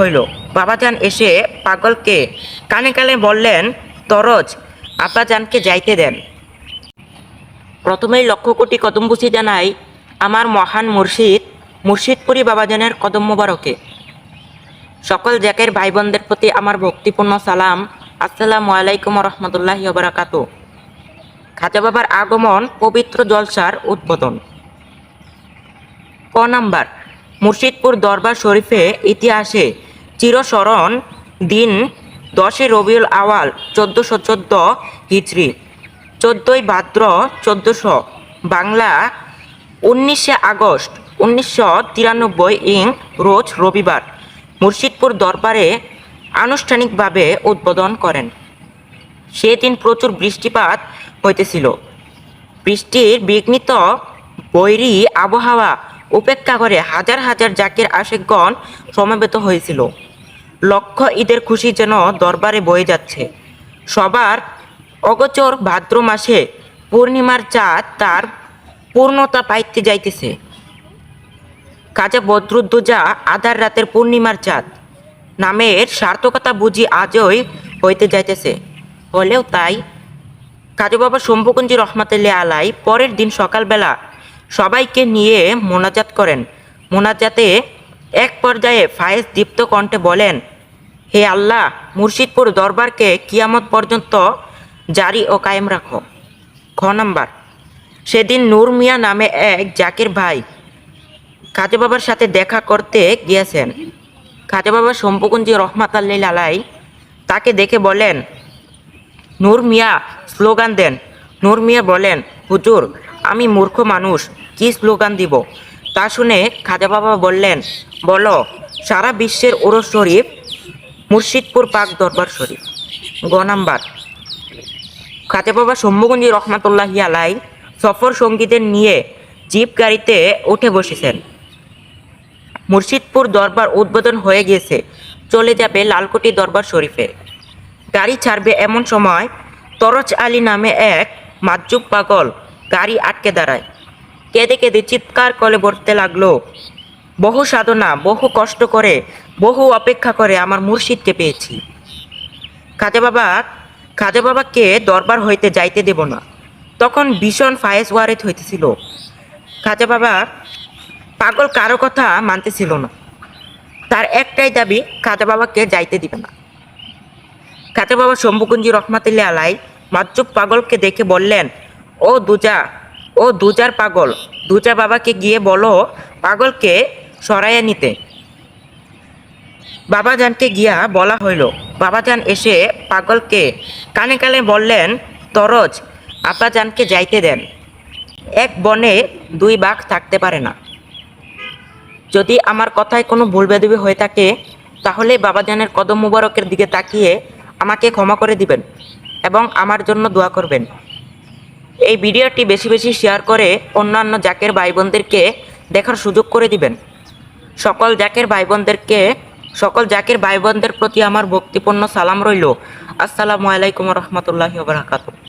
হইল। বাবাজান এসে পাগলকে কানে কানে বললেন, তরজ, আব্বাজানকে যাইতে দেন। প্রথমেই লক্ষ কোটি কদম বুঝি জানাই আমার মহান মুর্শিদ, মুর্শিদপুরি বাবাজানের কদম মোবারকে। সকল জ্যাকের ভাই বোনদের প্রতি আমার ভক্তিপূর্ণ সালাম। আসসালামু আলাইকুম রহমতুল্লাহ বারাকাতু খাজা বাবার আগমন, পবিত্র জলসার উদ্বোধন। ক নাম্বার, মুর্শিদপুর দরবার শরীফে ইতিহাসে চিরস্মরণ দিন দশই রবিউল আওয়াল চোদ্দোশো চোদ্দ হিজড়ি চোদ্দোই ভাদ্র চোদ্দোশো বাংলা উনিশে আগস্ট উনিশশো তিরানব্বই ইং রোজ রবিবার মুর্শিদপুর দরবারে আনুষ্ঠানিকভাবে উদ্বোধন করেন। সেদিন প্রচুর বৃষ্টিপাত হইতেছিল। বৃষ্টির বিঘ্নিত বৈরী আবহাওয়া উপেক্ষা করে হাজার হাজার জাকির আশেকগণ সমবেত হয়েছিল লক্ষ্য ঈদের খুশি যেন দরবারে বয়ে যাচ্ছে। সবার অগোচর ভাদ্র মাসে পূর্ণিমার চাঁদ তার পূর্ণতা পাইতে যাইতেছে। কাজে বদরুদ্দুজা আধার রাতের পূর্ণিমার চাঁদ। নামের সার্থকতা বুঝি আজই হইতে যাইতেছে। হলেও তাই কাজু বাবা শম্ভুকুঞ্জি রহমাতুল্লাহ আলাই পরের দিন সকালবেলা সবাইকে নিয়ে মোনাজাত করেন। মোনাজাতে এক পর্যায়ে ফায়েজ দীপ্ত কণ্ঠে বলেন হে আল্লাহ, মুর্শিদপুর দরবারকে কিয়ামত পর্যন্ত জারি ও কায়েম রাখো। খ নাম্বার, সেদিন নূর মিয়া নামে এক জাকির ভাই খাজা বাবার সাথে দেখা করতে গিয়েছেন। খাজা বাবা শম্ভুকুঞ্জি রহমাত আল্লাহ আলাই তাকে দেখে বলেন, নূর মিয়া, স্লোগান দেন। নূর মিয়া বলেন, হুজুর, আমি মূর্খ মানুষ, কি স্লোগান দিব? তা শুনে খাজা বাবা বললেন, বলো, সারা বিশ্বের ওরস শরীফ মুর্শিদপুর পাক দরবার শরীফ। গ নাম্বার। খাজা বাবা শম্ভুগঞ্জি রহমাতুল্লাহি আলাই সফর সঙ্গীদের নিয়ে জিপ গাড়িতে উঠে বসেছেন। মুর্শিদপুর দরবার উদ্বোধন হয়ে গিয়েছে। চলে যাবে লালকুটি দরবার শরীফে। গাড়ি ছাড়বে এমন সময় তরজ আলী নামে এক মাজুব পাগল গাড়ি আটকে দাঁড়ায়। কেঁদে কেঁদে চিৎকার করে বলতে লাগল। বহু সাধনা, বহু কষ্ট করে, বহু অপেক্ষা করে আমার মুর্শিদকে পেয়েছি। খাজা বাবা, খাজা বাবাকে দরবার হইতে যাইতে দেব না। তখন ভীষণ ফায়েজ ওয়ারেত হইতেছিল। খাজা বাবা পাগল কারও কথা মানতেছিল না। তার একটাই দাবি, খাজা বাবাকে যাইতে দিবে না। খাজা বাবা শম্ভুকুঞ্জি রহমাতুল্লাহ আলাই মাজ্জুব পাগলকে দেখে বললেন, ও দুজা, ও দুজার পাগল, দুজা বাবাকে গিয়ে বলো, পাগলকে সরাইয়া নিতে। বাবাজানকে গিয়া বলা হইল, বাবাজান এসে পাগলকে কানে কানে বললেন, তরজ, আব্বাজানকে যাইতে দেন। এক বনে দুই বাঘ থাকতে পারে না। যদি আমার কথায় কোনো ভুল বেদবি হয়ে থাকে, তাহলে বাবাজানের কদম মুবারকের দিকে তাকিয়ে আমাকে ক্ষমা করে দিবেন এবং আমার জন্য দোয়া করবেন। এই ভিডিওটি বেশি বেশি শেয়ার করে অন্যান্য জাকের ভাই বোনদেরকে দেখার সুযোগ করে দিবেন। সকল জাকের ভাই বোনদেরকে সকল জাকের ভাই বোনদের প্রতি আমার ভক্তিপূর্ণ সালাম রইল। আসসালামু আলাইকুম রহমতুল্লাহি বারাকাতুহ।